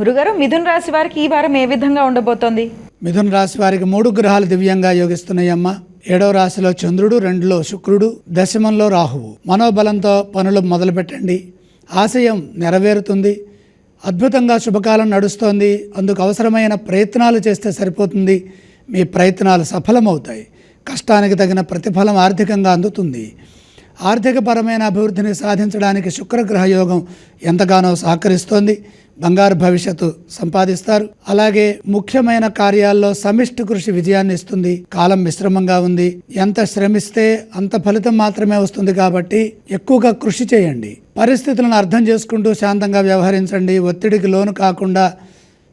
గురుగారు మిథున్ రాశి వారికి ఈ వారం ఏ విధంగా ఉండబోతోంది? మిథున్ రాశి వారికి మూడు గ్రహాలు దివ్యంగా యోగిస్తున్నాయమ్మ. ఏడవ రాశిలో చంద్రుడు రెండులో శుక్రుడు దశమంలో రాహువు. మనోబలంతో పనులు మొదలుపెట్టండి. ఆశయం నెరవేరుతుంది. అద్భుతంగా శుభకాలం నడుస్తోంది. అందుకు అవసరమైన ప్రయత్నాలు చేస్తే సరిపోతుంది. మీ ప్రయత్నాలు సఫలమవుతాయి. కష్టానికి తగిన ప్రతిఫలం ఆర్థికంగా అందుతుంది. ఆర్థికపరమైన అభివృద్ధిని సాధించడానికి శుక్రగ్రహ యోగం ఎంతగానో సహకరిస్తోంది. బంగారు భవిష్యత్తు సంపాదిస్తారు. అలాగే ముఖ్యమైన కార్యాల్లో సమిష్టి కృషి విజయాన్ని ఇస్తుంది. కాలం మిశ్రమంగా ఉంది. ఎంత శ్రమిస్తే అంత ఫలితం మాత్రమే వస్తుంది కాబట్టి ఎక్కువగా కృషి చేయండి. పరిస్థితులను అర్థం చేసుకుంటూ శాంతంగా వ్యవహరించండి. ఒత్తిడికి లోను కాకుండా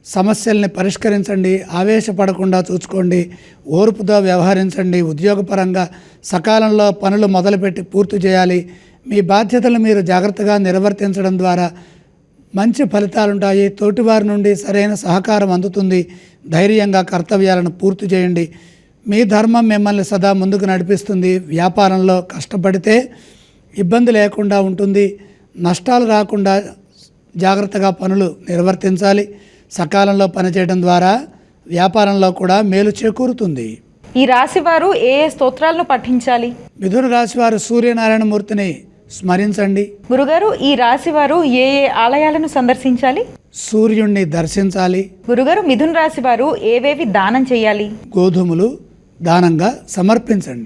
సమస్యల్ని పరిష్కరించండి. ఆవేశపడకుండా చూసుకోండి. ఓర్పుతో వ్యవహరించండి. ఉద్యోగపరంగా సకాలంలో పనులు మొదలుపెట్టి పూర్తి చేయాలి. మీ బాధ్యతలు మీరు జాగ్రత్తగా నిర్వర్తించడం ద్వారా మంచి ఫలితాలుంటాయి. తోటివారి నుండి సరైన సహకారం అందుతుంది. ధైర్యంగా కర్తవ్యాలను పూర్తి చేయండి. మీ ధర్మం మిమ్మల్ని సదా ముందుకు నడిపిస్తుంది. వ్యాపారంలో కష్టపడితే ఇబ్బంది లేకుండా ఉంటుంది. నష్టాలు రాకుండా జాగ్రత్తగా పనులు నిర్వర్తించాలి. సకాలంలో పనిచేయడం ద్వారా వ్యాపారంలో కూడా మేలు చేకూరుతుంది. ఈ రాశి వారు ఏ ఏ స్తోత్రాలను పఠించాలి? మిథున రాశి వారు సూర్యనారాయణమూర్తిని స్మరించండి. గురుగారు ఈ రాశి వారు ఏ ఏ ఆలయాలను సందర్శించాలి? సూర్యుణ్ణి దర్శించాలి. గురుగారు మిథున్ రాశి వారు ఏవేవి దానం చేయాలి? గోధుమలు దానంగా సమర్పించండి.